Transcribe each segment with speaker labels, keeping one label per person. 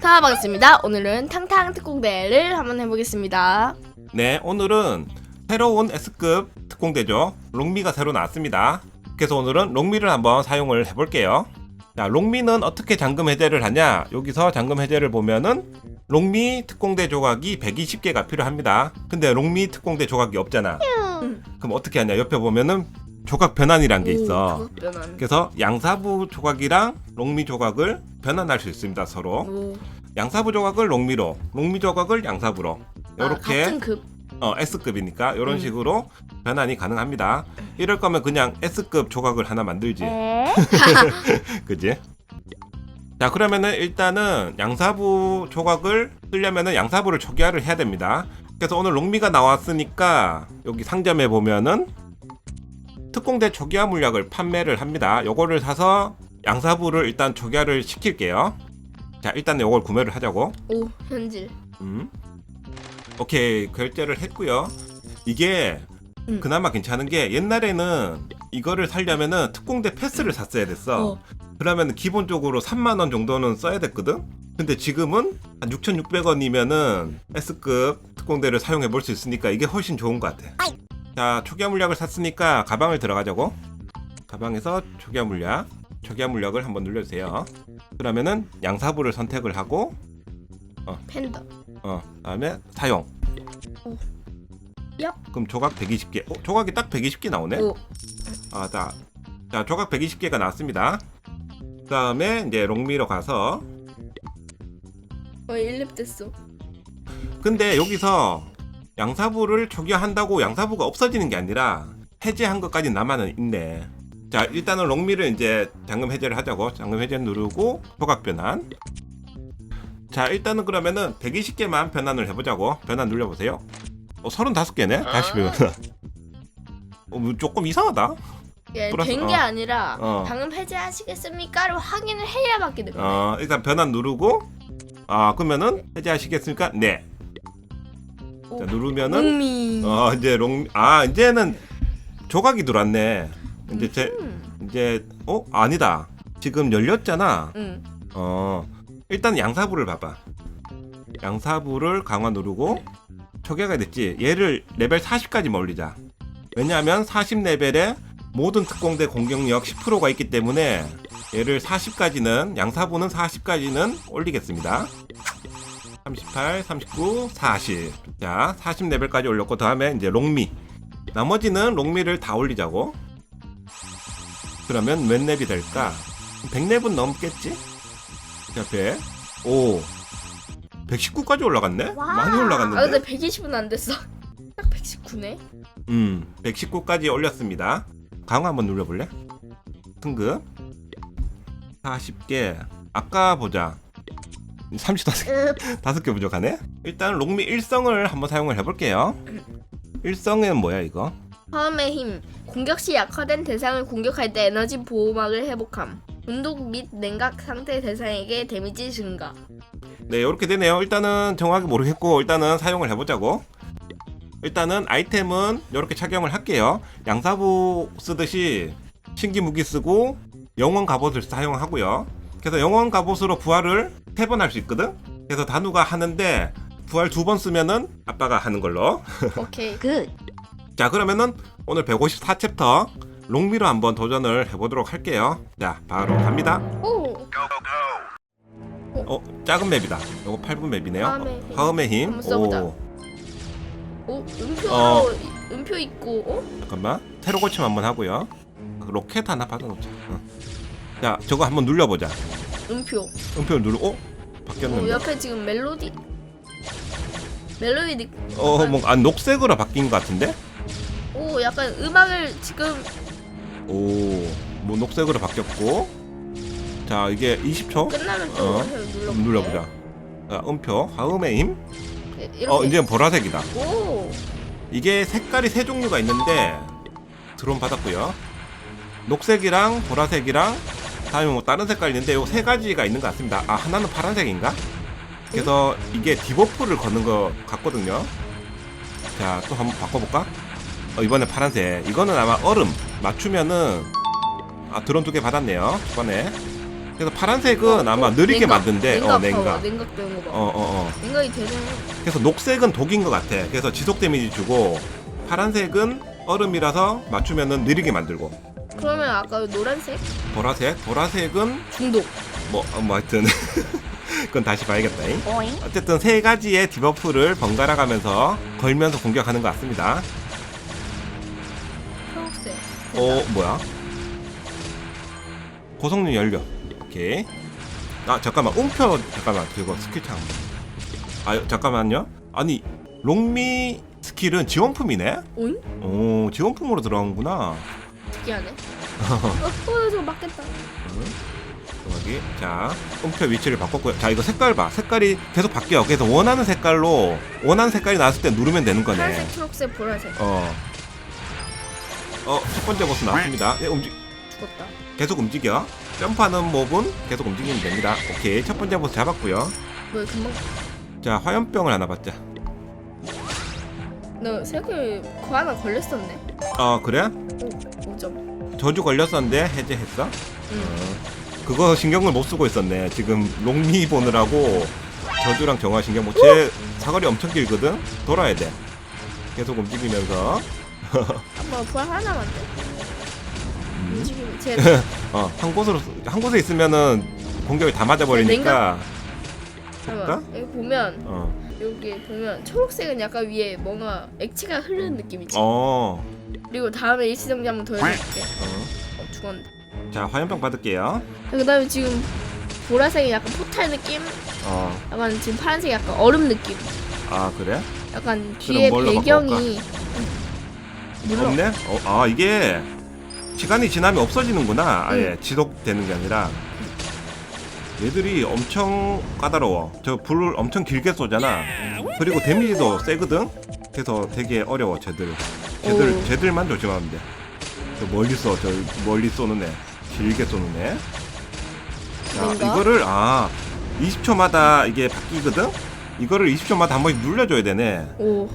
Speaker 1: 자 반갑습니다. 오늘은 탕탕 특공대를 한번 해보겠습니다.
Speaker 2: 네, 오늘은 새로운 S급 특공대죠. 롱미가 새로 나왔습니다. 그래서 오늘은 롱미를 한번 사용을 해볼게요. 자, 롱미는 어떻게 잠금 해제를 하냐? 여기서 잠금 해제를 보면은 롱미 특공대 조각이 120개가 필요합니다. 근데 롱미 특공대 조각이 없잖아. 그럼 어떻게 하냐? 옆에 보면은 조각 변환이란 게 있어.
Speaker 1: 오, 변환.
Speaker 2: 그래서 양사부 조각이랑 롱미 조각을 변환할 수 있습니다, 서로.
Speaker 1: 오.
Speaker 2: 양사부 조각을 롱미로, 롱미 조각을 양사부로.
Speaker 1: 아,
Speaker 2: 이렇게
Speaker 1: 같은 급.
Speaker 2: 어, S급이니까 이런
Speaker 1: 음.
Speaker 2: 식으로 변환이 가능합니다. 이럴 거면 그냥 S급 조각을 하나 만들지. 그지? 자, 그러면은 일단은 양사부 조각을 쓰려면은 양사부를 초기화를 해야 됩니다. 그래서 오늘 롱미가 나왔으니까 여기 상점에 보면은 특공대 초기화 물약을 판매를 합니다. 요거를 사서 양사부를 일단 초기화를 시킬게요. 자, 일단 요걸 구매를 하자고.
Speaker 1: 오 현질.
Speaker 2: 음. 오케이 결제를 했고요. 이게
Speaker 1: 음.
Speaker 2: 그나마 괜찮은 게 옛날에는 이거를 살려면은 특공대 패스를 샀어야 됐어.
Speaker 1: 어.
Speaker 2: 그러면 기본적으로 3만 원 정도는 써야 됐거든. 근데 지금은 한 6,600원이면은 S급 특공대를 사용해 볼 수 있으니까 이게 훨씬 좋은 것 같아. 자 초기화 물약을 샀으니까 가방을 들어가자고. 가방에서 초기화 물약, 초기화 물약을 한번 눌러주세요. 그러면은 양사부를 선택을 하고
Speaker 1: 팬더.
Speaker 2: 어, 다음에 사용.
Speaker 1: 오. 얍.
Speaker 2: 그럼 조각 120개. 어, 조각이 딱 120개 나오네.
Speaker 1: 오.
Speaker 2: 아, 자, 자 조각 120개가 나왔습니다. 그 다음에 이제 롱미로 가서
Speaker 1: 어 1렙 됐어.
Speaker 2: 근데 여기서 양사부를 초기화한다고 양사부가 없어지는 게 아니라 해제한 것까지 남아는 있네. 자, 일단은 롱미를 이제 잠금 해제를 하자고. 잠금 해제 누르고 조각 변환. 자, 일단은 그러면은 120개만 변환을 해보자고. 변환 눌러보세요. 어, 35개네? 다시 변환. 어, 뭐 조금 이상하다.
Speaker 1: 예, 된 게
Speaker 2: 어.
Speaker 1: 아니라
Speaker 2: 어.
Speaker 1: 방금 해제하시겠습니까를 확인을 해야 받게 됩니다.
Speaker 2: 어, 일단 변환 누르고 아, 그러면은 해제하시겠습니까? 네.
Speaker 1: 오.
Speaker 2: 자, 누르면은
Speaker 1: 웅미.
Speaker 2: 어, 이제 롱 아, 이제는 조각이 들어왔네. 이제 제
Speaker 1: 음.
Speaker 2: 이제 어, 아니다. 지금 열렸잖아.
Speaker 1: 응.
Speaker 2: 어. 일단 양사부를 봐봐. 양사부를 강화 누르고 초기화가 됐지. 얘를 레벨 40까지 올리자. 왜냐하면 40 레벨에 모든 특공대 공격력 10%가 있기 때문에 얘를 40까지는 양사부는 40까지는 올리겠습니다. 38, 39, 40. 자, 40레벨까지 올렸고 다음에 이제 롱미. 나머지는 롱미를 다 올리자고. 그러면 몇 렙이 될까? 100렙은 넘겠지? 자, 100. 오. 119까지 올라갔네? 많이
Speaker 1: 아
Speaker 2: 올라갔는데?
Speaker 1: 근데 120은 안 됐어. 딱 119네.
Speaker 2: 음, 119까지 올렸습니다. 강화 한번 눌러 볼래? 등급 40개. 아까 보자. 35개. 다섯 개 부족하네. 일단 롱미 일성을 한번 사용을 해볼게요. 일성은 뭐야 이거?
Speaker 1: 화음의 힘. 공격 시 약화된 대상을 공격할 때 에너지 보호막을 회복함. 운동 및 냉각 상태 대상에게 데미지 증가.
Speaker 2: 네, 이렇게 되네요. 일단은 정확히 모르겠고 일단은 사용을 해보자고. 일단은 아이템은 이렇게 착용을 할게요. 양사부 쓰듯이 신기 무기 쓰고 영원 갑옷을 사용하고요. 그래서 영원 갑옷으로 부활을 세 번 할 수 있거든. 그래서 단우가 하는데 부활 두 번 쓰면은 아빠가 하는 걸로.
Speaker 1: 오케이.
Speaker 2: 자, 그러면은 오늘 154챕터 롱미로 한번 도전을 해보도록 할게요. 자, 바로 갑니다.
Speaker 1: 오.
Speaker 2: 어, 작은 맵이다. 이거 8분 맵이네요.
Speaker 1: 화음의 힘.
Speaker 2: 화음의 힘.
Speaker 1: 한번 써보자.
Speaker 2: 오.
Speaker 1: 오. 음표.
Speaker 2: 어.
Speaker 1: 음표 있고. 어?
Speaker 2: 잠깐만 테러 고침 한번 하고요 그 로켓 하나 받아놓자 응. 자 저거 한번 눌러보자
Speaker 1: 음표.
Speaker 2: 음표를 누르 어?
Speaker 1: 오,
Speaker 2: 바뀌었는데
Speaker 1: 옆에 지금 멜로디. 멜로디. 느-
Speaker 2: 어뭐 아, 녹색으로 바뀐 것 같은데
Speaker 1: 오, 약간 음악을 지금
Speaker 2: 오 뭐 녹색으로 바뀌었고 자 이게 20초
Speaker 1: 끝나면 또
Speaker 2: 어.
Speaker 1: 눌러.
Speaker 2: 한번 눌러보자 자 음표 화음의 힘
Speaker 1: 이렇게.
Speaker 2: 어 이제 보라색이다
Speaker 1: 오.
Speaker 2: 이게 색깔이 세 종류가 있는데 드론 받았고요 녹색이랑 보라색이랑 다음에 뭐 다른 색깔 있는데 요 세 가지가 있는 것 같습니다 아 하나는 파란색인가? 그래서 이게 디버프를 거는 것 같거든요 자 또 한번 바꿔볼까? 어, 이번에 파란색 이거는 아마 얼음 맞추면은 아 드론 두 개 받았네요 초반에 그래서 파란색은 아마 느리게
Speaker 1: 냉각,
Speaker 2: 만든대.
Speaker 1: 냉각
Speaker 2: 어, 냉각.
Speaker 1: 냉각 되는 거 봐.
Speaker 2: 어, 어, 어.
Speaker 1: 냉각이 되네.
Speaker 2: 그래서 녹색은 독인 것 같아. 그래서 지속 데미지 주고 파란색은 얼음이라서 맞추면은 느리게 만들고
Speaker 1: 그러면 아까 노란색
Speaker 2: 보라색, 보라색은
Speaker 1: 중독.
Speaker 2: 뭐, 어, 뭐 하여튼 그건 다시 봐야겠다. 잉.
Speaker 1: 어잉?
Speaker 2: 어쨌든 세 가지의 디버프를 번갈아 가면서 걸면서 공격하는 것 같습니다.
Speaker 1: 초록색.
Speaker 2: 어, 뭐야? 고성능 연료. 오케이. 아, 잠깐만. 음표 잠깐만. 그거 스킬 창. 아, 잠깐만요. 아니, 롱미 스킬은 지원품이네?
Speaker 1: 오잉?
Speaker 2: 오, 지원품으로 들어가는구나.
Speaker 1: 특이하네. 어, 어, 저거 맞겠다.
Speaker 2: 여기. 자, 음표 위치를 바꿨고요. 자, 이거 색깔 봐. 색깔이 계속 바뀌어. 그래서 원하는 색깔로 원하는 색깔이 나왔을 때 누르면 되는 거네.
Speaker 1: 파란색, 초록색, 보라색.
Speaker 2: 어. 어, 첫 번째 보스 나왔습니다. 예, 움직
Speaker 1: 죽었다.
Speaker 2: 계속 움직여. 점프하는 몹은 계속 움직이면 됩니다. 오케이. 첫 번째 보스 잡았고요.
Speaker 1: 뭐 금방.
Speaker 2: 자, 화염병을 하나 받자.
Speaker 1: 너 생각해 그 하나 걸렸었네.
Speaker 2: 어, 그래?
Speaker 1: 오, 5점.
Speaker 2: 저주 걸렸었는데 해제했어?
Speaker 1: 응.
Speaker 2: 어. 그거 신경을 못 쓰고 있었네. 지금 롱미 보느라고 저주랑 정화 신경 못. 제 사거리 엄청 길거든. 돌아야 돼. 계속 움직이면서
Speaker 1: 한번 부활 하나만 돼.
Speaker 2: 음.
Speaker 1: 움직이면 제
Speaker 2: 어, 한 곳으로 한 곳에 있으면은 공격이 다 맞아 버리니까.
Speaker 1: 잠깐만 여기 보면
Speaker 2: 어.
Speaker 1: 여기 보면 초록색은 약간 위에 뭔가 액체가 흐르는 느낌이지.
Speaker 2: 어.
Speaker 1: 그리고 다음에 일시정지 한번 더 해줄게.
Speaker 2: 어.
Speaker 1: 어, 죽었네.
Speaker 2: 자, 화염병 받을게요.
Speaker 1: 그다음에 지금 보라색이 약간 포탈 느낌,
Speaker 2: 어.
Speaker 1: 약간 지금 파란색이 약간 얼음 느낌.
Speaker 2: 아, 그래?
Speaker 1: 약간 뒤에
Speaker 2: 뭘로
Speaker 1: 배경이 눌러.
Speaker 2: 없네? 어, 아 이게 시간이 지나면 없어지는구나. 아예 지속되는 게 아니라 얘들이 엄청 까다로워. 저 불을 엄청 길게 쏘잖아. 그리고 데미지도 세거든. 그래서 되게 어려워. 쟤들. 쟤들
Speaker 1: 오.
Speaker 2: 쟤들만 조심하면 돼. 저 멀리 쏘. 저 멀리 쏘는 애. 길게 쏘는 애. 자
Speaker 1: 뭔가?
Speaker 2: 이거를 아 20초마다 이게 바뀌거든. 이거를 20초마다 한 번씩 눌려줘야 되네.
Speaker 1: 오,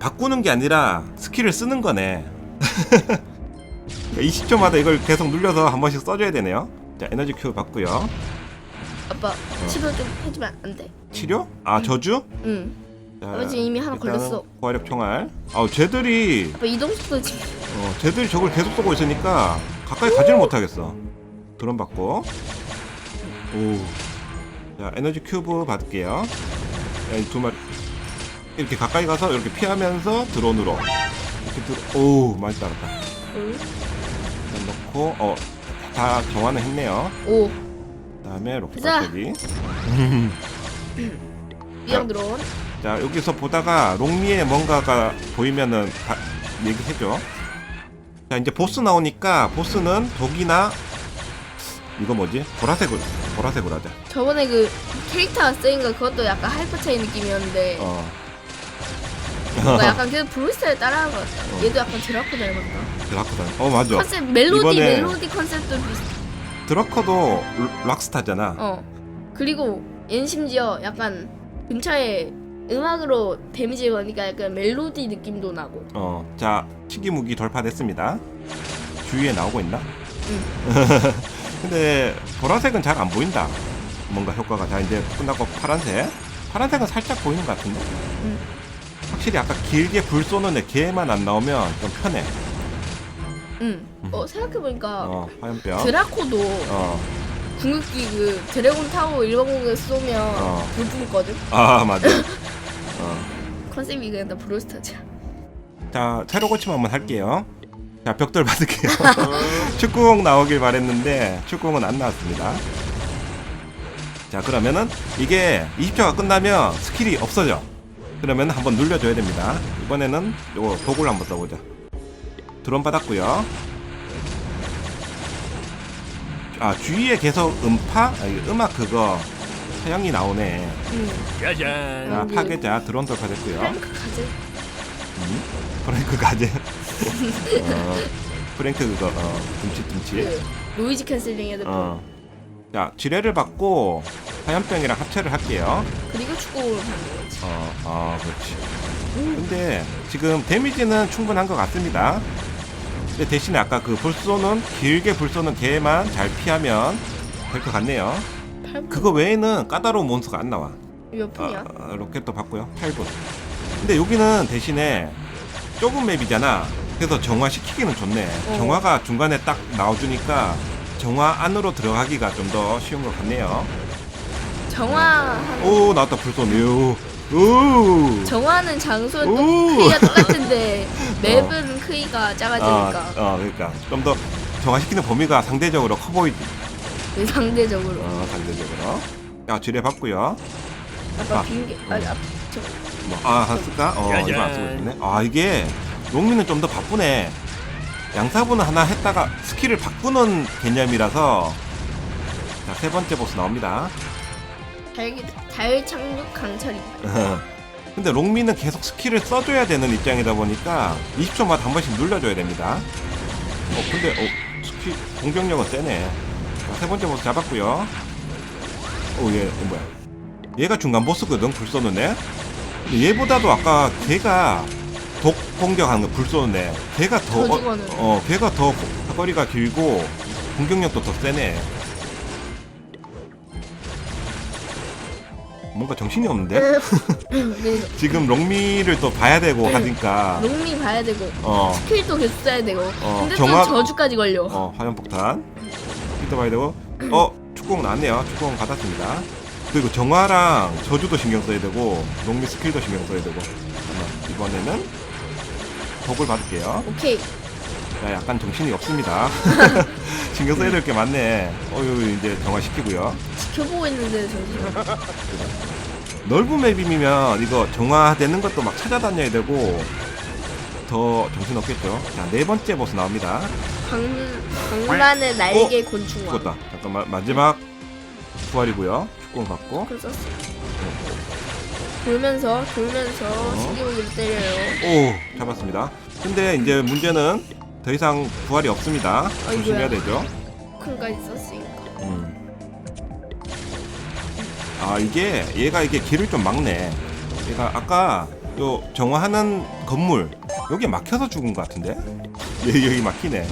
Speaker 2: 바꾸는 게 아니라 스킬을 쓰는 거네. 20초마다 이걸 계속 눌려서 한 번씩 써줘야 되네요. 자, 에너지 큐 받고요.
Speaker 1: 아빠 치료 좀 해주면 안 돼?
Speaker 2: 치료? 아, 저주?
Speaker 1: 응.
Speaker 2: 자,
Speaker 1: 아버지 이미 하나
Speaker 2: 일단은
Speaker 1: 걸렸어.
Speaker 2: 고화력 총알. 아, 쟤들이
Speaker 1: 아빠 이동 속도 지금
Speaker 2: 어, 쟤들이 저걸 계속 쏘고 있으니까 가까이 가지를 못하겠어. 드론 받고. 오. 자, 에너지 큐브 받을게요. 자, 이두 마리. 이렇게 가까이 가서 이렇게 피하면서 드론으로. 이렇게 들 오, 많이 따랐다.
Speaker 1: 응.
Speaker 2: 일단 넣고 어 다 정화는 했네요.
Speaker 1: 오,
Speaker 2: 그 다음에 로켓
Speaker 1: 가자.
Speaker 2: 배터리.
Speaker 1: 미양 드론.
Speaker 2: 자 여기서 보다가 롱미에 뭔가가 보이면은 다 얘기해줘. 자 이제 보스 나오니까 보스는 독이나 이거 뭐지? 보라색으로 보라색으로 하자.
Speaker 1: 저번에 그 캐릭터 쓰인 거 그것도 약간 하이퍼 차이 느낌이었는데
Speaker 2: 어.
Speaker 1: 뭔가 약간 그 브루스를 따라한 것 같다.
Speaker 2: 어.
Speaker 1: 얘도 약간 드라코 닮았다.
Speaker 2: 드라코다. 어 맞아.
Speaker 1: 컨셉 멜로디
Speaker 2: 이번에-
Speaker 1: 멜로디 컨셉도 비슷.
Speaker 2: 락- 락스타잖아.
Speaker 1: 어. 그리고 얘는 심지어 약간 근처에 음악으로 데미지 거니까 약간 멜로디 느낌도 나고.
Speaker 2: 어. 자 치기 무기 돌파됐습니다. 주위에 나오고 있나?
Speaker 1: 응.
Speaker 2: 근데 보라색은 잘 안 보인다. 뭔가 효과가 자 이제 끝났고 파란색. 파란색은 살짝 보이는 것 같은데.
Speaker 1: 응.
Speaker 2: 확실히 아까 길게 불 쏘는 애 걔만 안 나오면 좀 편해.
Speaker 1: 응. 어 생각해 보니까
Speaker 2: 어 화염병.
Speaker 1: 드라코도
Speaker 2: 어.
Speaker 1: 궁극기 그 드래곤 일반 공격 쏘면
Speaker 2: 어.
Speaker 1: 불 뿜거든.
Speaker 2: 아 맞아. 어.
Speaker 1: 컨셉이 그냥 다 브루스타자.
Speaker 2: 자 새로 고침 한번 할게요. 자 벽돌 받을게요. 축구공 나오길 바랬는데 축구공은 안 나왔습니다. 자 그러면은 이게 20초가 끝나면 스킬이 없어져. 그러면 한번 눌려줘야 됩니다. 이번에는 요거 도구를 한번 써보자. 드론 받았고요. 아 주위에 계속 음파, 아, 이거 음악 그거 사양이 나오네.
Speaker 1: 응.
Speaker 3: 짜잔.
Speaker 2: 자
Speaker 1: 음,
Speaker 2: 파괴자 드론 돌파됐고요.
Speaker 1: 프랭크 가즈.
Speaker 2: 음? 프랭크 가제. 어, 프랭크 그거 어, 둠치.
Speaker 1: 그 노이즈 캔슬링 헤드폰.
Speaker 2: 어. 자 지뢰를 받고 화염병이랑 합체를 할게요.
Speaker 1: 그리고 축구공을 받는 거지.
Speaker 2: 어, 어, 그렇지. 근데 지금 데미지는 충분한 것 같습니다. 근데 대신에 아까 그 불쏘는 길게 불쏘는 개만 잘 피하면 될 것 같네요.
Speaker 1: 8분
Speaker 2: 그거 외에는 까다로운 몬스터가 안 나와.
Speaker 1: 몇 분이야?
Speaker 2: 아, 아, 로켓도 봤고요. 8분. 근데 여기는 대신에 좁은 맵이잖아. 그래서 정화 시키기는 좋네.
Speaker 1: 어.
Speaker 2: 정화가 중간에 딱 나와주니까 정화 안으로 들어가기가 좀 더 쉬운 것 같네요.
Speaker 1: 정화하는
Speaker 2: 오 나왔다 불쏘네 요. 오.
Speaker 1: 정화하는 장소는
Speaker 2: 오.
Speaker 1: 또 크기가 똑같은데 맵은 크기가
Speaker 2: 아,
Speaker 1: 작아지니까
Speaker 2: 어, 그러니까 좀 더 정화시키는 범위가 상대적으로 커 보이지.
Speaker 1: 상대적으로
Speaker 2: 어, 상대적으로. 야, 지뢰 받고요.
Speaker 1: 아까
Speaker 2: 아.
Speaker 1: 빈게 아니 아, 저,
Speaker 2: 뭐, 아, 다 쓸까? 어,
Speaker 3: 짜잔.
Speaker 2: 이거 안 쓰고 있네. 아, 이게 롱미는 좀더 바쁘네. 양사부는 하나 했다가 스킬을 바꾸는 개념이라서 자, 세 번째 보스 나옵니다.
Speaker 1: 달, 달 착륙 강철입니다
Speaker 2: 근데 롱미는 계속 스킬을 써줘야 되는 입장이다 보니까 20초마다 한 번씩 눌러줘야 됩니다. 어, 근데 어, 스킬 공격력은 세네. 자, 세 번째 보스 잡았고요. 오, 얘, 얘 뭐야? 얘가 중간 보스거든, 불 쏘는 애. 근데 얘보다도 아까 걔가 독 공격하는 거 불 쏘는 애. 걔가 더, 어,
Speaker 1: 저주거는.
Speaker 2: 어, 걔가 더 거리가 길고 공격력도 더 세네. 뭔가 정신이 없는데?
Speaker 1: 네,
Speaker 2: 지금 롱미를 또 봐야 되고 하니까.
Speaker 1: 롱미 봐야 되고.
Speaker 2: 어,
Speaker 1: 스킬도 계속 써야 되고.
Speaker 2: 어,
Speaker 1: 근데
Speaker 2: 정확-
Speaker 1: 또 저주까지 걸려.
Speaker 2: 어 화염폭탄. 이또 봐야 되고. 어 축구공 나왔네요. 축구공 받았습니다. 그리고 정화랑 저주도 신경 써야 되고 롱미 스킬도 신경 써야 되고. 잠깐만 이번에는 독을 받을게요.
Speaker 1: 오케이.
Speaker 2: 야 약간 정신이 없습니다. 신경 써야 될 게 많네. 어유 이제 정화시키고요
Speaker 1: 지켜보고 있는데 잠시만
Speaker 2: 넓은 맵이면 이거 정화되는 것도 막 찾아다녀야 되고 더 정신 없겠죠 자 네 번째 보스 나옵니다
Speaker 1: 광, 광란의 날개 곤충왕
Speaker 2: 죽었다. 잠깐만 마지막 부활이고요. 받고.
Speaker 1: 그걸 썼어 돌면서 돌면서
Speaker 2: 어.
Speaker 1: 신기무기로 때려요
Speaker 2: 오 잡았습니다. 근데 이제 문제는 더 이상 부활이 없습니다.
Speaker 1: 아이고야.
Speaker 2: 조심해야 되죠.
Speaker 1: 큰까지 썼으니까
Speaker 2: 음. 아 이게 얘가 이게 길을 좀 막네. 얘가 아까 요 정화하는 건물 여기 막혀서 죽은 것 같은데? 여기 여기 막히네.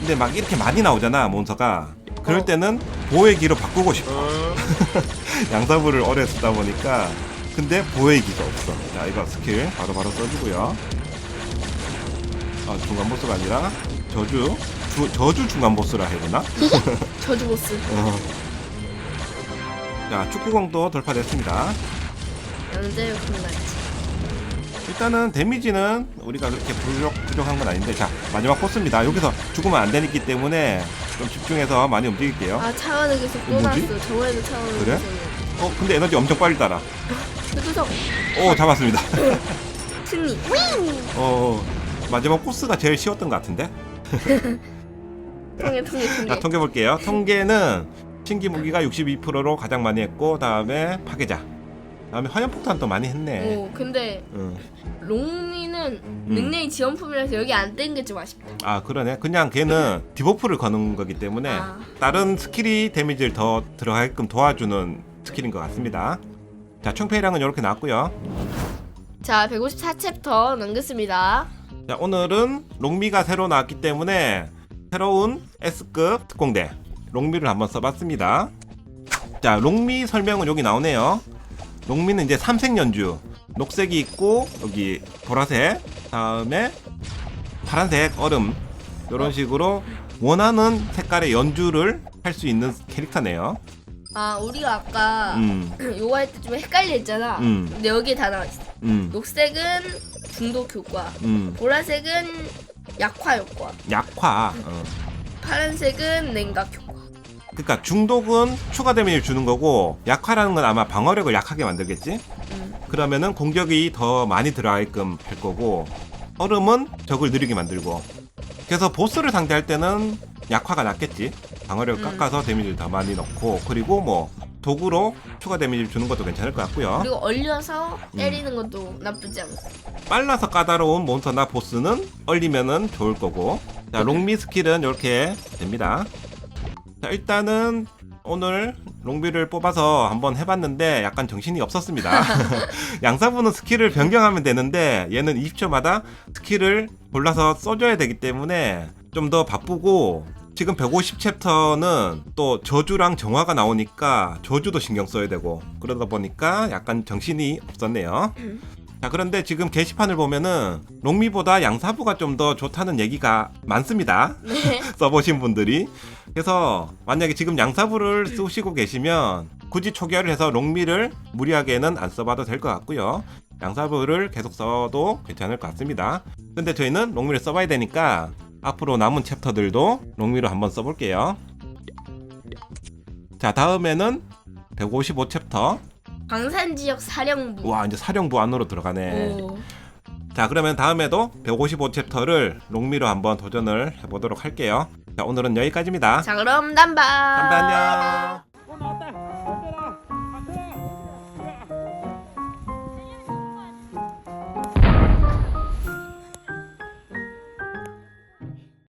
Speaker 2: 근데 막 이렇게 많이 나오잖아 몬서가. 그럴
Speaker 1: 어.
Speaker 2: 때는 보호의 기로 바꾸고 싶어. 양사부를 오래 쓰다 보니까 근데 보호의 기가 없어. 자 이거 스킬 바로 바로 써주고요. 아 중간 보스가 아니라 저주 주, 저주 중간 보스라 해야 되나?
Speaker 1: 저주 보스
Speaker 2: 어. 자 축구공도 돌파됐습니다. 일단은 데미지는 우리가 그렇게 부족, 부족한 건 아닌데 자 마지막 보스입니다. 여기서 죽으면 안 되기 때문에 좀 집중해서 많이 움직일게요.
Speaker 1: 아 차원을 계속 또
Speaker 2: 이거 뭐지?
Speaker 1: 났어 저번에도 차원을
Speaker 2: 그래?
Speaker 1: 계속
Speaker 2: 어 근데 에너지 엄청 빨리 따라.
Speaker 1: 흑우석
Speaker 2: 오 잡았습니다.
Speaker 1: 승리
Speaker 2: 어 마지막 보스가 제일 쉬웠던 것 같은데.
Speaker 1: 통해 통해 통해
Speaker 2: 자 통계 볼게요. 통계는 신기 무기가 62%로 가장 많이 했고 다음에 파괴자. 다음에 화염폭탄도 많이 했네.
Speaker 1: 오 근데
Speaker 2: 응.
Speaker 1: 롱미는 닉네임 지원품이라서 여기 안 뗀 게 좀 아쉽다
Speaker 2: 아 그러네. 그냥 걔는 디버프를 거는 거기 때문에
Speaker 1: 아.
Speaker 2: 다른 스킬이 데미지를 더 들어가게끔 도와주는 스킬인 것 같습니다. 자 총패량은 이렇게 나왔고요.
Speaker 1: 자 154챕터 넘겼습니다
Speaker 2: 자 오늘은 롱미가 새로 나왔기 때문에 새로운 S급 특공대 롱미를 한번 써봤습니다. 자 롱미 설명은 여기 나오네요. 롱미는 이제 삼색 연주 녹색이 있고 여기 보라색 다음에 파란색 얼음 이런 식으로 원하는 색깔의 연주를 할 수 있는 캐릭터네요.
Speaker 1: 아 우리가 아까
Speaker 2: 음,
Speaker 1: 요거 할 때 좀 헷갈려 했잖아
Speaker 2: 음.
Speaker 1: 근데 여기에 다 나와있어
Speaker 2: 음,
Speaker 1: 녹색은 중독 효과
Speaker 2: 음.
Speaker 1: 보라색은 약화 효과
Speaker 2: 약화. 어.
Speaker 1: 파란색은 냉각 효과
Speaker 2: 그러니까 중독은 추가 데미지를 주는 거고 약화라는 건 아마 방어력을 약하게 만들겠지?
Speaker 1: 음.
Speaker 2: 그러면은 공격이 더 많이 들어가게끔 할 거고 얼음은 적을 느리게 만들고 그래서 보스를 상대할 때는 약화가 낫겠지 방어력을
Speaker 1: 음.
Speaker 2: 깎아서 데미지를 더 많이 넣고 그리고 뭐 도구로 추가 데미지를 주는 것도 괜찮을 것 같고요
Speaker 1: 그리고 얼려서
Speaker 2: 음.
Speaker 1: 때리는 것도 나쁘지 않고
Speaker 2: 빨라서 까다로운 몬스터나 보스는 얼리면은 좋을 거고 자 롱미 스킬은 이렇게 됩니다 자 일단은 오늘 롱비를 뽑아서 한번 해봤는데 약간 정신이 없었습니다 양사부는 스킬을 변경하면 되는데 얘는 20초마다 스킬을 골라서 써줘야 되기 때문에 좀 더 바쁘고 지금 150챕터는 또 저주랑 정화가 나오니까 저주도 신경 써야 되고 그러다 보니까 약간 정신이 없었네요.
Speaker 1: 음.
Speaker 2: 자 그런데 지금 게시판을 보면은 롱미보다 양사부가 좀 더 좋다는 얘기가 많습니다.
Speaker 1: 네.
Speaker 2: 써보신 분들이 그래서 만약에 지금 양사부를 쓰시고 계시면 굳이 초기화를 해서 롱미를 무리하게는 안 써봐도 될 것 같고요. 양사부를 계속 써도 괜찮을 것 같습니다. 근데 저희는 롱미를 써봐야 되니까 앞으로 남은 챕터들도 롱미로 한번 써볼게요. 자 다음에는 155 챕터
Speaker 1: 광산 지역 사령부.
Speaker 2: 와 이제 사령부 안으로 들어가네.
Speaker 1: 오.
Speaker 2: 자 그러면 다음에도 155 챕터를 롱미로 한번 도전을 해보도록 할게요. 자 오늘은 여기까지입니다.
Speaker 1: 자 그럼 담바.
Speaker 2: 안녕.